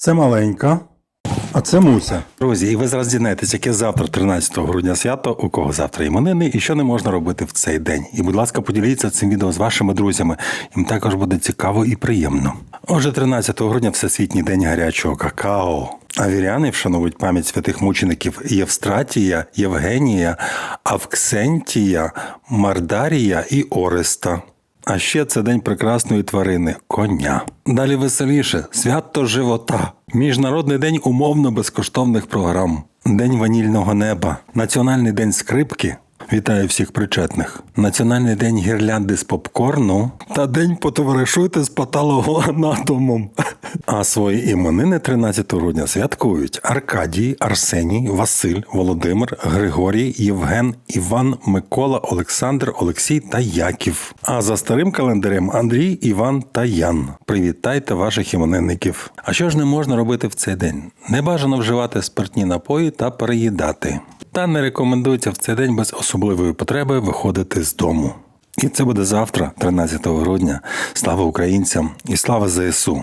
Це маленька, а це Муся. Друзі, і ви зараз дізнаєтесь, яке завтра, 13 грудня свято, у кого завтра іменини і що не можна робити в цей день. І, будь ласка, поділіться цим відео з вашими друзями. Їм також буде цікаво і приємно. Отже, 13 грудня Всесвітній день гарячого какао. А віряни вшановують пам'ять святих мучеників Євстратія, Євгенія, Авксентія, Мардарія і Ореста. А ще це день прекрасної тварини коня. Далі веселіше свято живота, міжнародний день умовно безкоштовних програм, день ванільного неба, національний день скрипки. Вітаю всіх причетних. Національний день гірлянди з попкорну та день потоваришуйте з патологоанатомом. А свої іменини 13 грудня святкують Аркадій, Арсеній, Василь, Володимир, Григорій, Євген, Іван, Микола, Олександр, Олексій та Яків. А за старим календарем Андрій, Іван та Ян. Привітайте ваших іменинників. А що ж не можна робити в цей день? Не бажано вживати спиртні напої та переїдати. Та не рекомендується в цей день без особливої потреби виходити з дому. І це буде завтра, 13 грудня. Слава українцям і слава ЗСУ!